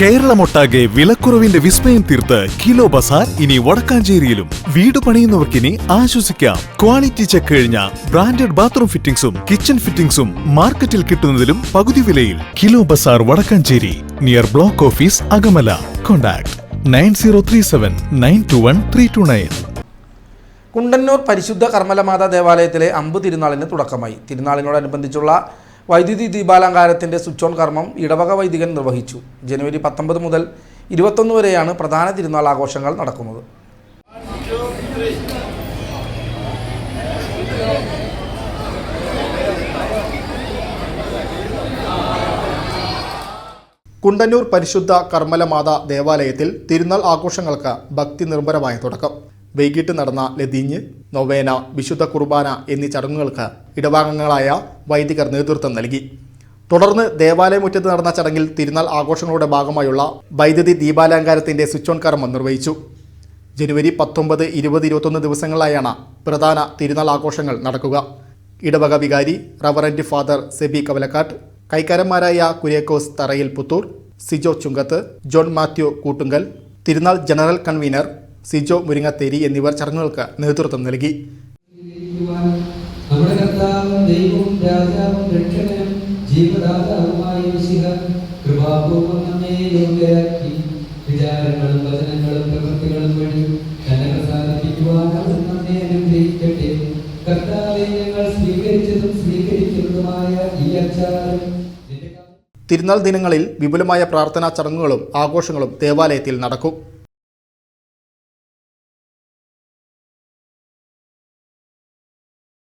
കേരളമൊട്ടാകെ വിലക്കുറവിന്റെ വിസ്മയം തീർത്ത് കിലോ ബസാർ ഇനി വടക്കാഞ്ചേരിയിലും. വീട് പണിയുന്നവർക്കിനി ആശ്വസിക്കാം. ക്വാളിറ്റി ചെക്ക് കഴിഞ്ഞ ബ്രാൻഡഡ് ബാത്റൂം ഫിറ്റിംഗ്സും കിച്ചൺ ഫിറ്റിംഗ്സും മാർക്കറ്റിൽ കിട്ടുന്നതിലും പകുതി വിലയിൽ. Kilo bazaar Vadakkanchery near block office Akamala. Contact nine zero three seven nine two one three two nine. Kundannur പരിശുദ്ധ കർമ്മലമാതാ ദേവാലയത്തിലെ അമ്പ് തിരുനാളിന് തുടക്കമായി. തിരുനാളിനോടനുബന്ധിച്ചുള്ള വൈദ്യുതി ദീപാലങ്കാരത്തിന്റെ സ്വിച്ച് ഓൺ കർമ്മം ഇടവക വൈദികൻ നിർവഹിച്ചു. ജനുവരി പത്തൊമ്പത് മുതൽ ഇരുപത്തൊന്ന് വരെയാണ് പ്രധാന തിരുനാൾ ആഘോഷങ്ങൾ നടക്കുന്നത്. കുണ്ടന്നൂർ പരിശുദ്ധ കർമ്മലമാത ദേവാലയത്തിൽ തിരുനാൾ ആഘോഷങ്ങൾക്ക് ഭക്തി നിർഭരമായ തുടക്കം. വൈകിട്ട് നടന്ന ലതീഞ്ഞ് നൊവേന വിശുദ്ധ കുർബാന എന്നീ ചടങ്ങുകൾക്ക് ഇടഭാഗങ്ങളായ വൈദികർ നേതൃത്വം നൽകി. തുടർന്ന് ദേവാലയമുറ്റത്ത് നടന്ന ചടങ്ങിൽ തിരുനാൾ ആഘോഷങ്ങളുടെ ഭാഗമായുള്ള വൈദ്യുതി ദീപാലങ്കാരത്തിന്റെ സ്വിച്ച് ഓൺ കർമ്മം നിർവഹിച്ചു. ജനുവരി പത്തൊമ്പത് ഇരുപത് ഇരുപത്തൊന്ന് ദിവസങ്ങളിലായാണ് പ്രധാന തിരുനാൾ ആഘോഷങ്ങൾ നടക്കുക. ഇടവക വികാരി റവറന്റ് ഫാദർ സെബി കവലക്കാട്ട് കൈക്കാരന്മാരായ കുര്യാക്കോസ് തറയിൽ പുത്തൂർ സിജോ ചുങ്കത്ത് ജോൺ മാത്യു കൂട്ടുങ്കൽ തിരുനാൾ ജനറൽ കൺവീനർ സിജോ മുരിങ്ങത്തേരി എന്നിവർ ചടങ്ങുകൾക്ക് നേതൃത്വം നൽകി. നമ്മുടെ കർത്താവും ദൈവവും രാജാവും രക്ഷകനും ജീവദാതാവുമായ മിശിഹ കൃപാപൂർവം നമ്മെ യോഗ്യരാക്കി വിചാരങ്ങളും വചനങ്ങളും പ്രവൃത്തികളും വഴി തന്നെ പ്രസാദിപ്പിക്കുവാൻ അവൻ നമ്മെ അനുഗ്രഹിക്കട്ടെ. കർത്താവെ ഞങ്ങൾ സ്വീകരിച്ചതും സ്വീകരിക്കുന്നതുമായ ഈ അച്ചാരം നിന്റെ തിരുനാൾ ദിനങ്ങളിൽ വിപുലമായ പ്രാർത്ഥനാ ചടങ്ങുകളും ആഘോഷങ്ങളും ദേവാലയത്തിൽ നടക്കും.